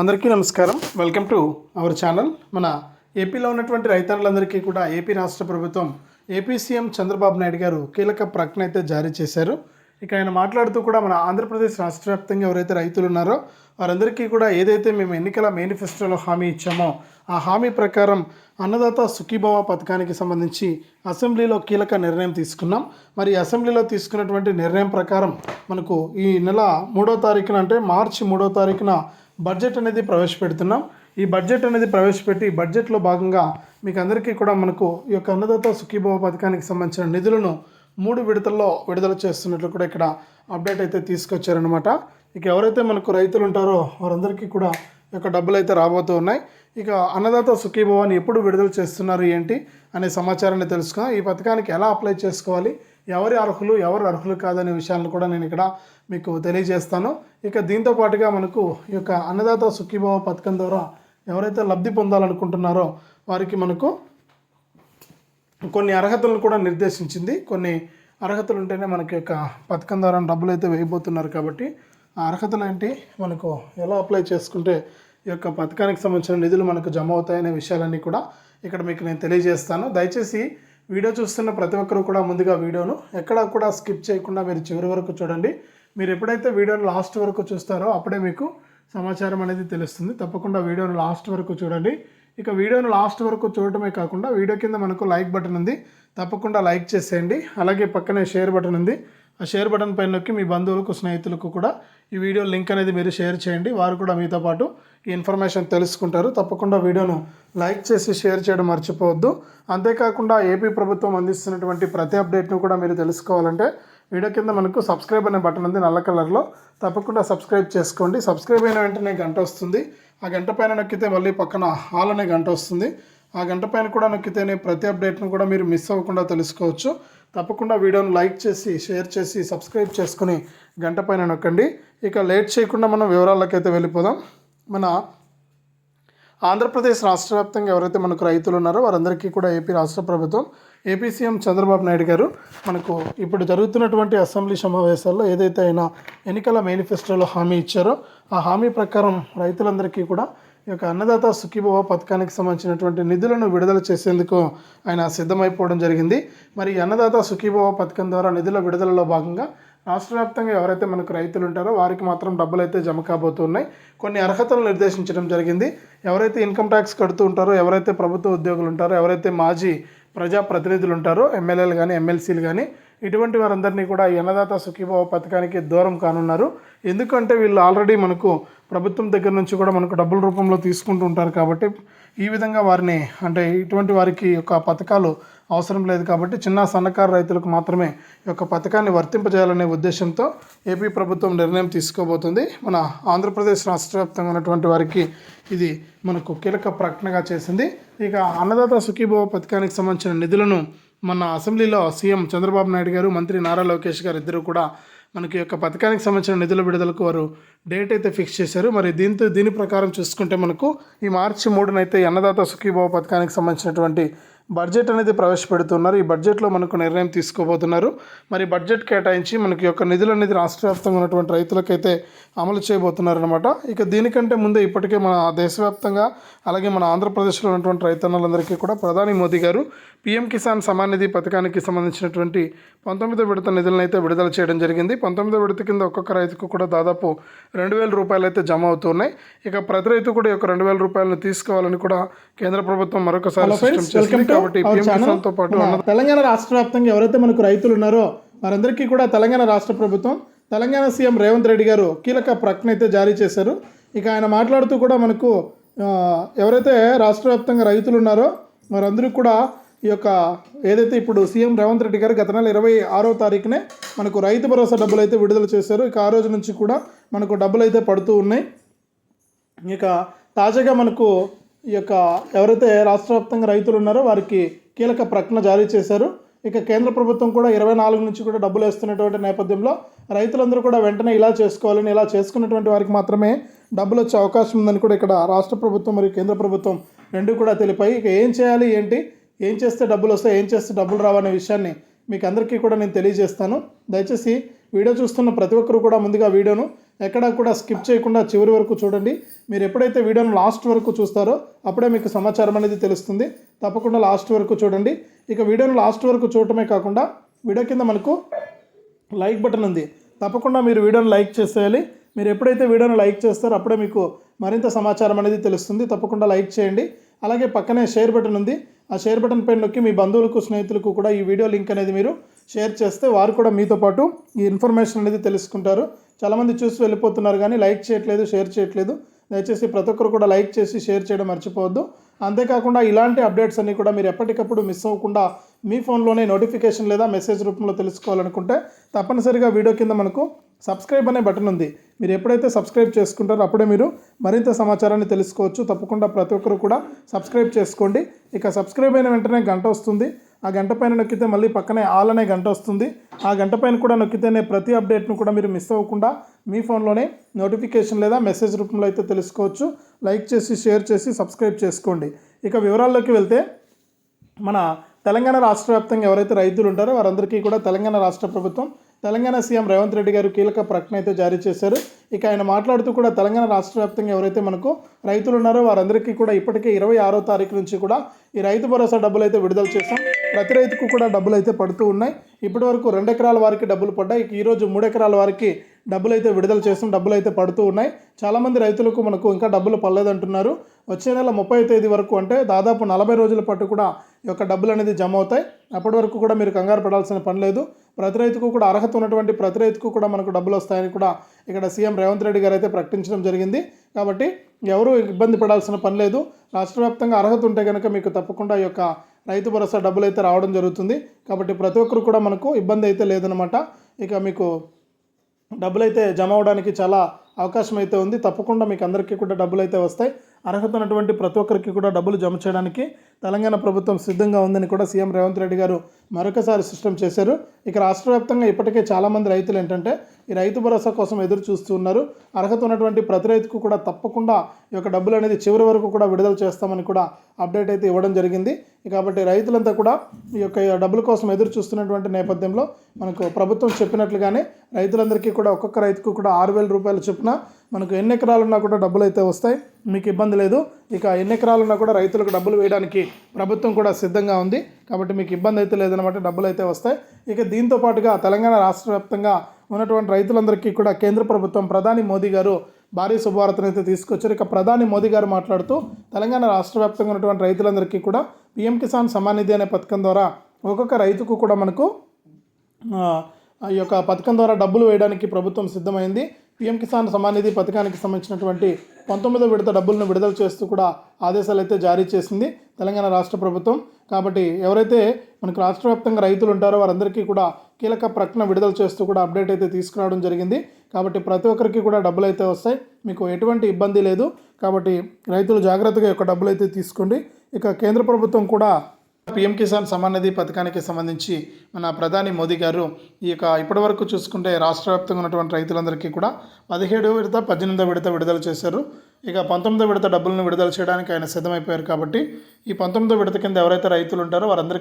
అందరికీ నమస్కారం. Welcome to our channel మన ఏపీలో ఉన్నటువంటి రైతన్నులందరికీ కూడా ఏపీ రాష్ట్ర ప్రభుత్వం ఏపీ సీఎం చంద్రబాబు నాయుడు గారు కీలక ప్రకటన అయితే జారీ చేశారు. ఇక ఆయన మాట్లాడుతూ కూడా మన ఆంధ్రప్రదేశ్ రాష్ట్ర వ్యాప్తంగా ఎవరైతే రైతులు ఉన్నారో వారందరికీ కూడా ఏదైతే మేము ఎన్నికల మేనిఫెస్టోలో హామీ ఇచ్చామో ఆ హామీ ప్రకారం అన్నదాత సుఖీభవ పథకానికి సంబంధించి అసెంబ్లీలో కీలక నిర్ణయం తీసుకున్నాం. మరి అసెంబ్లీలో తీసుకున్నటువంటి నిర్ణయం ప్రకారం మనకు ఈ నెల మూడో తారీఖున అంటే మార్చి మూడో తారీఖున బడ్జెట్ అనేది ప్రవేశపెడుతున్నాం. ఈ బడ్జెట్ అనేది ప్రవేశపెట్టి బడ్జెట్లో భాగంగా మీకు అందరికీ కూడా మనకు ఈ యొక్క అన్నదాత సుఖీభవ పథకానికి సంబంధించిన నిధులను మూడు విడతల్లో విడుదల చేస్తున్నట్లు కూడా ఇక్కడ అప్డేట్ అయితే తీసుకొచ్చారనమాట ఇక ఎవరైతే మనకు రైతులు ఉంటారో వారందరికీ కూడా యొక్క డబ్బులు అయితే రాబోతూ ఉన్నాయి. ఇక అన్నదాత సుఖీభవాన్ని ఎప్పుడు విడుదల చేస్తున్నారు ఏంటి అనే సమాచారాన్ని తెలుసుకుందాం. ఈ పథకానికి ఎలా అప్లై చేసుకోవాలి? ఎవరి అర్హులు ఎవరు అర్హులు కాదనే విషయాలను కూడా నేను ఇక్కడ మీకు తెలియజేస్తాను. ఇక దీంతో పాటుగా మనకు ఈ యొక్క అన్నదాత సుఖీభావ పథకం ద్వారా ఎవరైతే లబ్ధి పొందాలనుకుంటున్నారో వారికి మనకు కొన్ని అర్హతలను కూడా నిర్దేశించింది. కొన్ని అర్హతలు ఉంటేనే మనకి యొక్క పథకం ద్వారా డబ్బులు అయితే వేయబోతున్నారు కాబట్టి ఆ అర్హతలు ఏంటి? మనకు ఎలా అప్లై చేసుకుంటే ఈ యొక్క పథకానికి సంబంధించిన నిధులు మనకు జమ అవుతాయనే విషయాలన్నీ కూడా ఇక్కడ మీకు నేను తెలియజేస్తాను. దయచేసి వీడియో చూస్తున్న ప్రతి ఒక్కరు కూడా ముందుగా వీడియోను ఎక్కడా కూడా స్కిప్ చేయకుండా మీరు చివరి వరకు చూడండి. మీరు ఎప్పుడైతే వీడియోను లాస్ట్ వరకు చూస్తారో అప్పుడే మీకు సమాచారం అనేది తెలుస్తుంది. తప్పకుండా వీడియోను లాస్ట్ వరకు చూడండి. ఇక వీడియోను లాస్ట్ వరకు చూడటమే కాకుండా వీడియో కింద మనకు లైక్ బటన్ ఉంది. తప్పకుండా లైక్ చేసేయండి. అలాగే పక్కనే షేర్ బటన్ ఉంది. ఆ షేర్ బటన్ పైన నొక్కి మీ బంధువులకు స్నేహితులకు కూడా ఈ వీడియో లింక్ అనేది మీరు షేర్ చేయండి. వారు కూడా మీతో పాటు ఈ ఇన్ఫర్మేషన్ తెలుసుకుంటారు. తప్పకుండా వీడియోను లైక్ చేసి షేర్ చేయడం మర్చిపోవద్దు. అంతేకాకుండా ఏపీ ప్రభుత్వం అందిస్తున్నటువంటి ప్రతి అప్డేట్ను కూడా మీరు తెలుసుకోవాలంటే వీడియో కింద మనకు సబ్స్క్రైబ్ అనే బటన్ ఉంది నల్ల కలర్లో తప్పకుండా సబ్స్క్రైబ్ చేసుకోండి. సబ్స్క్రైబ్ అయిన వెంటనే గంట వస్తుంది. ఆ గంట పైన నొక్కితే మళ్ళీ పక్కన హాల్ అనే గంట వస్తుంది. ఆ గంట పైన కూడా నొక్కితేనే ప్రతి అప్డేట్ను కూడా మీరు మిస్ అవ్వకుండా తెలుసుకోవచ్చు. తప్పకుండా వీడియోను లైక్ చేసి షేర్ చేసి సబ్స్క్రైబ్ చేసుకుని గంట పైన నొక్కండి. ఇక లేట్ చేయకుండా మనం వివరాలకైతే వెళ్ళిపోదాం. మన ఆంధ్రప్రదేశ్ రాష్ట్ర వ్యాప్తంగా ఎవరైతే మనకు రైతులు ఉన్నారో వారందరికీ కూడా ఏపీ రాష్ట్ర ప్రభుత్వం ఏపీ సీఎం చంద్రబాబు నాయుడు గారు మనకు ఇప్పుడు జరుగుతున్నటువంటి అసెంబ్లీ సమావేశాల్లో ఏదైతే ఆయన ఎన్నికల మేనిఫెస్టోలో హామీ ఇచ్చారో ఆ హామీ ప్రకారం రైతులందరికీ కూడా ఈ యొక్క అన్నదాత సుఖీభవ పథకానికి సంబంధించినటువంటి నిధులను విడుదల చేసేందుకు ఆయన సిద్ధమైపోవడం జరిగింది. మరి ఈ అన్నదాత సుఖీభవ పథకం ద్వారా నిధుల విడుదలలో భాగంగా రాష్ట్ర వ్యాప్తంగా ఎవరైతే మనకు రైతులు ఉంటారో వారికి మాత్రం డబ్బులు అయితే జమ కాబోతున్నాయి. కొన్ని అర్హతలు నిర్దేశించడం జరిగింది. ఎవరైతే ఇన్కమ్ ట్యాక్స్ కడుతూ ఉంటారో ఎవరైతే ప్రభుత్వ ఉద్యోగులు ఉంటారో ఎవరైతే మాజీ ప్రజాప్రతినిధులు ఉంటారో ఎమ్మెల్యేలు కానీ ఎమ్మెల్సీలు కానీ ఇటువంటి వారందరినీ కూడా ఈ అన్నదాత సుఖీభావ పథకానికి దూరం కానున్నారు. ఎందుకంటే వీళ్ళు ఆల్రెడీ మనకు ప్రభుత్వం దగ్గర నుంచి కూడా మనకు డబ్బుల రూపంలో తీసుకుంటూ ఉంటారు కాబట్టి ఈ విధంగా వారిని అంటే ఇటువంటి వారికి యొక్క పథకాలు అవసరం లేదు కాబట్టి చిన్న సన్నకారు రైతులకు మాత్రమే ఈ యొక్క పథకాన్ని వర్తింపజేయాలనే ఉద్దేశంతో ఏపీ ప్రభుత్వం నిర్ణయం తీసుకోబోతుంది. మన ఆంధ్రప్రదేశ్ రాష్ట్ర వ్యాప్తంగా ఉన్నటువంటి వారికి ఇది మనకు కీలక ప్రకటనగా చేసింది. ఇక అన్నదాత సుఖీభవ పథకానికి సంబంధించిన నిధులను మన అసెంబ్లీలో సీఎం చంద్రబాబు నాయుడు గారు మంత్రి నారా లోకేష్ గారు ఇద్దరు కూడా మనకి యొక్క పథకానికి సంబంధించిన నిధుల విడుదలకు వారు డేట్ అయితే ఫిక్స్ చేశారు. మరి దీంతో దీని ప్రకారం చూసుకుంటే మనకు ఈ మార్చి మూడునైతే అన్నదాత సుఖీభావ పథకానికి సంబంధించినటువంటి బడ్జెట్ అనేది ప్రవేశపెడుతున్నారు. ఈ బడ్జెట్లో మనకు నిర్ణయం తీసుకోబోతున్నారు. మరి బడ్జెట్ కేటాయించి మనకి యొక్క నిధులు అనేది రాష్ట్ర వ్యాప్తంగా ఉన్నటువంటి రైతులకైతే అమలు చేయబోతున్నారు అనమాట ఇక దీనికంటే ముందే ఇప్పటికే మన దేశవ్యాప్తంగా అలాగే మన ఆంధ్రప్రదేశ్లో ఉన్నటువంటి రైతన్నలందరికీ కూడా ప్రధాని మోదీ గారు పీఎం కిసాన్ సమాన్ నిధి పథకానికి సంబంధించినటువంటి పంతొమ్మిదో విడత నిధులను అయితే విడుదల చేయడం జరిగింది. పంతొమ్మిదో విడత కింద ఒక్కొక్క రైతుకు కూడా దాదాపు రెండు వేల రూపాయలు అయితే జమ అవుతున్నాయి. ఇక ప్రతి రైతు కూడా ఈ యొక్క రెండు వేల రూపాయలను తీసుకోవాలని కూడా కేంద్ర ప్రభుత్వం మరొకసారి కాబట్టి తెలంగాణ రాష్ట్ర వ్యాప్తంగా ఎవరైతే మనకు రైతులు ఉన్నారో వారందరికీ కూడా తెలంగాణ రాష్ట్ర ప్రభుత్వం తెలంగాణ సీఎం రేవంత్ రెడ్డి గారు కీలక ప్రకటన అయితే జారీ చేశారు. ఇక ఆయన మాట్లాడుతూ కూడా మనకు ఎవరైతే రాష్ట్ర వ్యాప్తంగా రైతులు ఉన్నారో వారందరికీ కూడా ఈ యొక్క ఏదైతే ఇప్పుడు సీఎం రేవంత్ రెడ్డి గారు గత నెల ఇరవై ఆరో తారీఖునే మనకు రైతు భరోసా డబ్బులు అయితే విడుదల చేశారు. ఇక ఆ రోజు నుంచి కూడా మనకు డబ్బులు అయితే పడుతూ ఉన్నాయి. ఇక తాజాగా మనకు ఈ యొక్క ఎవరైతే రాష్ట్ర వ్యాప్తంగా రైతులు ఉన్నారో వారికి కీలక ప్రకటన జారీ చేశారు. ఇక కేంద్ర ప్రభుత్వం కూడా ఇరవై నాలుగు నుంచి కూడా డబ్బులు వేస్తున్నటువంటి నేపథ్యంలో రైతులందరూ కూడా వెంటనే ఇలా చేసుకోవాలని ఇలా చేసుకున్నటువంటి వారికి మాత్రమే డబ్బులు వచ్చే అవకాశం ఉందని కూడా ఇక్కడ రాష్ట్ర ప్రభుత్వం మరియు కేంద్ర ప్రభుత్వం రెండు కూడా తెలిపాయి. ఇక ఏం చేయాలి ఏంటి ఏం చేస్తే డబ్బులు వస్తాయి ఏం చేస్తే డబ్బులు రావనే విషయాన్ని మీకు అందరికీ కూడా నేను తెలియజేస్తాను. దయచేసి వీడియో చూస్తున్న ప్రతి ఒక్కరు కూడా ముందుగా వీడియోను ఎక్కడా కూడా స్కిప్ చేయకుండా చివరి వరకు చూడండి. మీరు ఎప్పుడైతే వీడియోను లాస్ట్ వరకు చూస్తారో అప్పుడే మీకు సమాచారం అనేది తెలుస్తుంది. తప్పకుండా లాస్ట్ వరకు చూడండి. ఇక వీడియోను లాస్ట్ వరకు చూడటమే కాకుండా వీడియో కింద మనకు లైక్ బటన్ ఉంది. తప్పకుండా మీరు వీడియోను లైక్ చేసేయాలి. మీరు ఎప్పుడైతే వీడియోను లైక్ చేస్తారో అప్పుడే మీకు మరింత సమాచారం అనేది తెలుస్తుంది. తప్పకుండా లైక్ చేయండి. అలాగే పక్కనే షేర్ బటన్ ఉంది. ఆ షేర్ బటన్ పైన నొక్కి మీ బంధువులకు స్నేహితులకు కూడా ఈ వీడియో లింక్ అనేది మీరు షేర్ చేస్తే వారు కూడా మీతో పాటు ఈ ఇన్ఫర్మేషన్ అనేది తెలుసుకుంటారు. చాలామంది చూసి వెళ్ళిపోతున్నారు కానీ లైక్ చేయట్లేదు షేర్ చేయట్లేదు. దయచేసి ప్రతి ఒక్కరు కూడా లైక్ చేసి షేర్ చేయడం మర్చిపోవద్దు. అంతేకాకుండా ఇలాంటి అప్డేట్స్ అన్నీ కూడా మీరు ఎప్పటికప్పుడు మిస్ అవ్వకుండా మీ ఫోన్లోనే నోటిఫికేషన్ లేదా మెసేజ్ రూపంలో తెలుసుకోవాలనుకుంటే తప్పనిసరిగా వీడియో కింద మనకు సబ్స్క్రైబ్ అనే బటన్ ఉంది. మీరు ఎప్పుడైతే సబ్స్క్రైబ్ చేసుకుంటారో అప్పుడే మీరు మరింత సమాచారాన్ని తెలుసుకోవచ్చు. తప్పకుండా ప్రతి ఒక్కరు కూడా సబ్స్క్రైబ్ చేసుకోండి. ఇక సబ్స్క్రైబ్ అయిన వెంటనే గంట వస్తుంది. ఆ గంట పైన నొక్కితే మళ్ళీ పక్కనే ఆల్ అనే గంట వస్తుంది. ఆ గంట పైన కూడా నొక్కితేనే ప్రతి అప్డేట్ను కూడా మీరు మిస్ అవ్వకుండా మీ ఫోన్లోనే నోటిఫికేషన్ లేదా మెసేజ్ రూపంలో అయితే తెలుసుకోవచ్చు. లైక్ చేసి షేర్ చేసి సబ్స్క్రైబ్ చేసుకోండి. ఇక వివరాల్లోకి వెళ్తే మన తెలంగాణ రాష్ట్ర వ్యాప్తంగా ఎవరైతే రైతులు ఉంటారో వారందరికీ కూడా తెలంగాణ రాష్ట్ర ప్రభుత్వం తెలంగాణ సీఎం రేవంత్ రెడ్డి గారు కీలక ప్రకటన అయితే జారీ చేశారు. ఇక ఆయన మాట్లాడుతూ కూడా తెలంగాణ రాష్ట్ర వ్యాప్తంగా ఎవరైతే మనకు రైతులు ఉన్నారో వారందరికీ కూడా ఇప్పటికే ఇరవై ఆరో తారీఖు నుంచి కూడా ఈ రైతు భరోసా డబ్బులు అయితే విడుదల చేశాం. ప్రతి రైతుకు కూడా డబ్బులు అయితే పడుతూ ఉన్నాయి. ఇప్పటి వరకు రెండు ఎకరాల వారికి డబ్బులు పడ్డాయి. ఇక ఈరోజు మూడు ఎకరాల వారికి డబ్బులు అయితే విడుదల చేసాం డబ్బులు అయితే పడుతూ ఉన్నాయి. చాలామంది రైతులకు మనకు ఇంకా డబ్బులు పడలేదంటున్నారు. వచ్చే నెల ముప్పై తేదీ వరకు అంటే దాదాపు నలభై రోజుల పాటు కూడా ఈ యొక్క డబ్బులు అనేది జమ అవుతాయి. అప్పటి వరకు కూడా మీరు కంగారు పడాల్సిన పని లేదు. ప్రతి రైతుకు కూడా అర్హత ఉన్నటువంటి ప్రతి రైతుకు కూడా మనకు డబ్బులు వస్తాయని కూడా ఇక్కడ సీఎం రేవంత్ రెడ్డి గారు అయితే ప్రకటించడం జరిగింది. కాబట్టి ఎవరు ఇబ్బంది పడాల్సిన పని లేదు. రాష్ట్ర వ్యాప్తంగా అర్హత ఉంటే కనుక మీకు తప్పకుండా ఈ యొక్క రైతు భరోసా డబ్బులు అయితే రావడం జరుగుతుంది. కాబట్టి ప్రతి ఒక్కరు కూడా మనకు ఇబ్బంది అయితే లేదనమాట ఇక మీకు డబ్బులు అయితే జమ అవడానికి చాలా అవకాశం అయితే ఉంది. తప్పకుండా మీకు అందరికీ కూడా డబ్బులు అయితే వస్తాయి. అర్హత ఉన్నటువంటి ప్రతి ఒక్కరికి కూడా డబ్బులు జమ చేయడానికి తెలంగాణ ప్రభుత్వం సిద్ధంగా ఉందని కూడా సీఎం రేవంత్ రెడ్డి గారు మరొకసారి స్పష్టం చేశారు. ఇక రాష్ట్ర వ్యాప్తంగా ఇప్పటికే చాలామంది రైతులు ఏంటంటే ఈ రైతు భరోసా కోసం ఎదురు చూస్తూ ఉన్నారు. అర్హత ఉన్నటువంటి ప్రతి రైతుకు కూడా తప్పకుండా ఈ యొక్క డబ్బులు అనేది చివరి వరకు కూడా విడుదల చేస్తామని కూడా అప్డేట్ అయితే ఇవ్వడం జరిగింది. కాబట్టి రైతులంతా కూడా ఈ యొక్క డబ్బుల కోసం ఎదురు చూస్తున్నటువంటి నేపథ్యంలో మనకు ప్రభుత్వం చెప్పినట్లుగానే రైతులందరికీ కూడా ఒక్కొక్క రైతుకు కూడా ఆరు వేల రూపాయలు చొప్పున మనకు ఎన్ని ఎకరాలున్నా కూడా డబ్బులు అయితే వస్తాయి. మీకు ఇబ్బంది లేదు. ఇక ఎన్ని ఎకరాలున్నా కూడా రైతులకు డబ్బులు వేయడానికి ప్రభుత్వం కూడా సిద్ధంగా ఉంది. కాబట్టి మీకు ఇబ్బంది అయితే లేదనమాట డబ్బులు అయితే వస్తాయి. ఇక దీంతో పాటుగా తెలంగాణ రాష్ట్ర వ్యాప్తంగా ఉన్నటువంటి రైతులందరికీ కూడా కేంద్ర ప్రభుత్వం ప్రధాని మోదీ గారు భారీ శుభవార్తను అయితే తీసుకొచ్చారు. ఇక ప్రధాని మోదీ గారు మాట్లాడుతూ తెలంగాణ రాష్ట్ర వ్యాప్తంగా ఉన్నటువంటి రైతులందరికీ కూడా పిఎం కిసాన్ సమానిధి అనే పథకం ద్వారా ఒక్కొక్క రైతుకు కూడా మనకు ఆ, ఈ యొక్క పథకం ద్వారా డబ్బులు వేయడానికి ప్రభుత్వం సిద్ధమైంది. పీఎం కిసాన్ సమానిధి నిధి పథకానికి సంబంధించినటువంటి పంతొమ్మిదో విడత డబ్బులను విడుదల చేస్తూ కూడా ఆదేశాలు అయితే జారీ చేసింది తెలంగాణ రాష్ట్ర ప్రభుత్వం. కాబట్టి ఎవరైతే మనకు రాష్ట్ర వ్యాప్తంగా రైతులు ఉంటారో వారందరికీ కూడా కీలక ప్రకటన విడుదల చేస్తూ కూడా అప్డేట్ అయితే తీసుకురావడం జరిగింది. కాబట్టి ప్రతి ఒక్కరికి కూడా డబ్బులు అయితే వస్తాయి. మీకు ఎటువంటి ఇబ్బంది లేదు. కాబట్టి రైతులు జాగ్రత్తగా యొక్క డబ్బులు అయితే తీసుకోండి. ఇక కేంద్ర ప్రభుత్వం కూడా పిఎం కిసాన్ సమాన్ నిధి పథకానికి సంబంధించి మన ప్రధాని మోదీ గారు ఈ యొక్క ఇప్పటివరకు చూసుకుంటే రాష్ట్ర వ్యాప్తంగా ఉన్నటువంటి రైతులందరికీ కూడా పదిహేడు విడత పద్దెనిమిదో విడత విడుదల చేశారు. ఇక పంతొమ్మిదో విడత డబ్బులను విడుదల చేయడానికి ఆయన సిద్ధమైపోయారు కాబట్టి ఈ పంతొమ్మిదో విడత కింద ఎవరైతే రైతులు ఉంటారో వారందరికీ